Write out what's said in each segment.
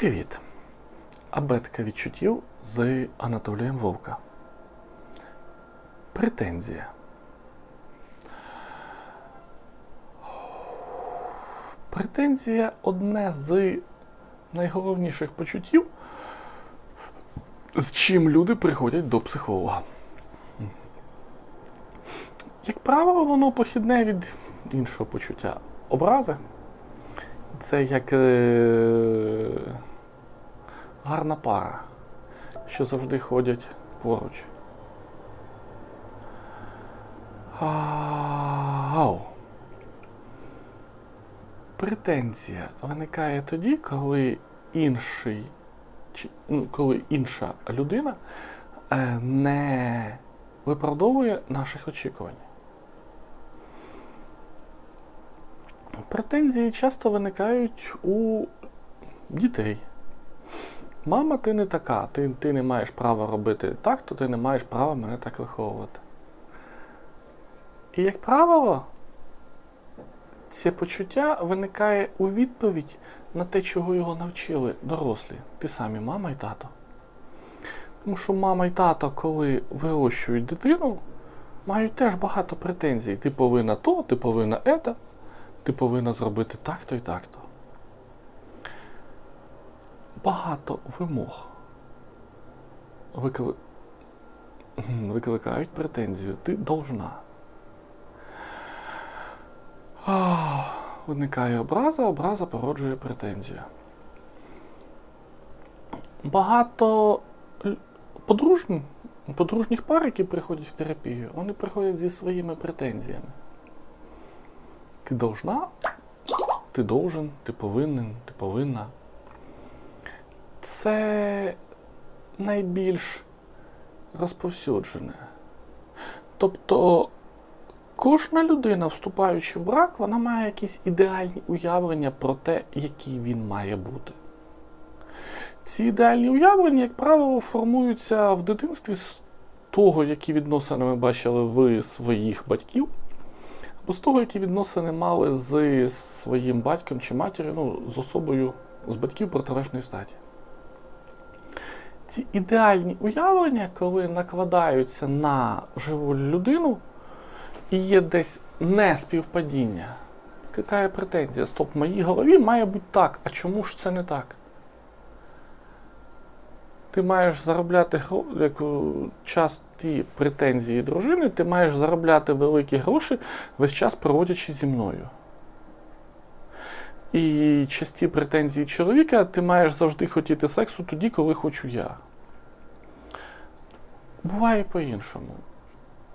Привіт! Абетка відчуттів з Анатолієм Вовка. Претензія. Претензія одне з найголовніших почуттів, з чим люди приходять до психолога. Як правило, воно похідне від іншого почуття. Образи. Це як е... гарна пара, що завжди ходять поруч. Ау. Претензія виникає тоді, коли інший, чи, ну, коли інша людина е, не виправдовує наших очікувань. Претензії часто виникають у дітей. Мама, ти не така, ти, ти не маєш права робити так, то ти не маєш права мене так виховувати. І, як правило, це почуття виникає у відповідь на те, чого його навчили дорослі, ті самі мама і тато. Тому що мама і тато, коли вирощують дитину, мають теж багато претензій. Ти повинна то, ти повинна ета, ти повинна зробити так-то і так-то. Багато вимог викли... викликають претензію. Ти должна. Виникає образа, образа породжує претензію. Багато подружніх, подружніх пар, які приходять в терапію, вони приходять зі своїми претензіями. Ти должна, ти должен, ти повинен, ти повинна. Це найбільш розповсюджене. Тобто Кожна людина, вступаючи в брак, вона має якісь ідеальні уявлення про те, який він має бути. Ці ідеальні уявлення, як правило, формуються в дитинстві з того, які відносини ми бачили в своїх батьків, або з того, які відносини мали з своїм батьком чи матір'ю, ну, з особою з батьків протилежної статі. Ці ідеальні уявлення, коли накладаються на живу людину, і є десь неспівпадіння. Яка претензія? Стоп, в моїй голові має бути так. А чому ж це не так? Ти маєш заробляти як у часті претензії дружини, ти маєш заробляти великі гроші весь час проводячи зі мною. І часті претензії чоловіка ти маєш завжди хотіти сексу тоді, коли хочу я. Буває по-іншому.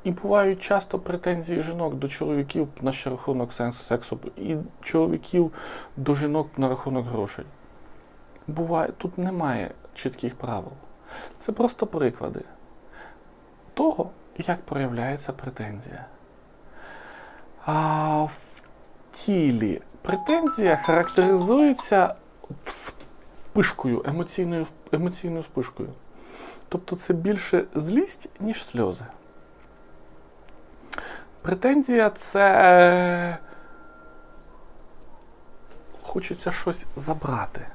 І бувають часто претензії жінок до чоловіків на рахунок сексу, і чоловіків до жінок на рахунок грошей. Буває, тут немає чітких правил. Це просто приклади того, як проявляється претензія. А в тілі претензія характеризується вспишкою, емоційною, емоційною вспишкою. Тобто це більше злість, ніж сльози. Претензія це хочеться щось забрати.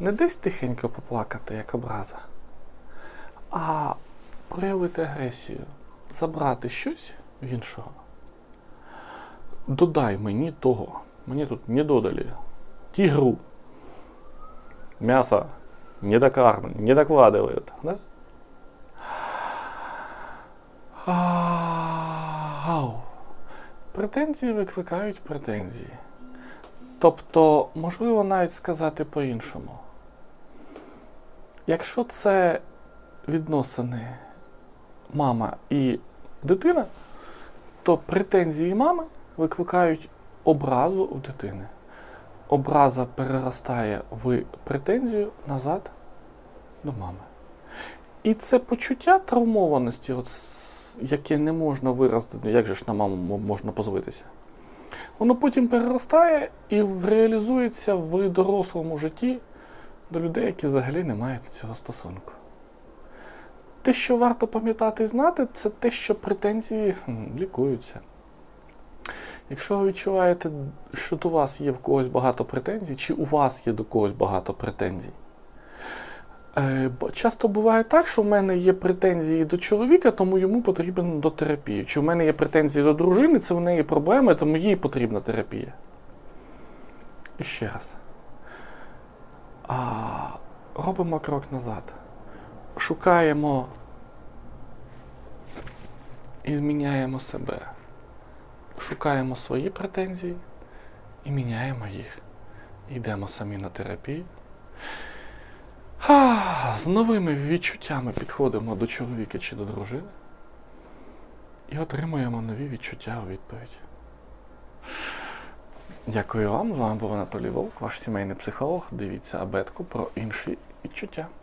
Не десь тихенько поплакати, як образа, а проявити агресію, забрати щось в іншого. Додай мені того. Мені тут не додали. Тигру. Мясо не докармлен, не докладывают. Да? Претензії викликають претензії. Тобто, можливо навіть сказати по-іншому. Якщо це відносини мама і дитина, то претензії мами викликають образу у дитини. Образа переростає в претензію назад до мами. І це почуття травмованості, от, яке не можна виразити, як же ж на маму можна позбитися, воно потім переростає і реалізується в дорослому житті до людей, які взагалі не мають цього стосунку. Те, що варто пам'ятати і знати, це те, що претензії лікуються. Якщо ви відчуваєте, що до вас є в когось багато претензій, чи у вас є до когось багато претензій, Е, Часто буває так, що в мене є претензії до чоловіка, тому йому потрібен до терапії. Чи в мене є претензії до дружини, це в неї проблеми, тому їй потрібна терапія. І ще раз. А, робимо крок назад. Шукаємо і міняємо себе. Шукаємо свої претензії і міняємо їх. Йдемо самі на терапію. А, з новими відчуттями підходимо до чоловіка чи до дружини і отримуємо нові відчуття у відповідь. Дякую вам. З вами був Анатолій Вовк, ваш сімейний психолог. Дивіться абетку про інші відчуття.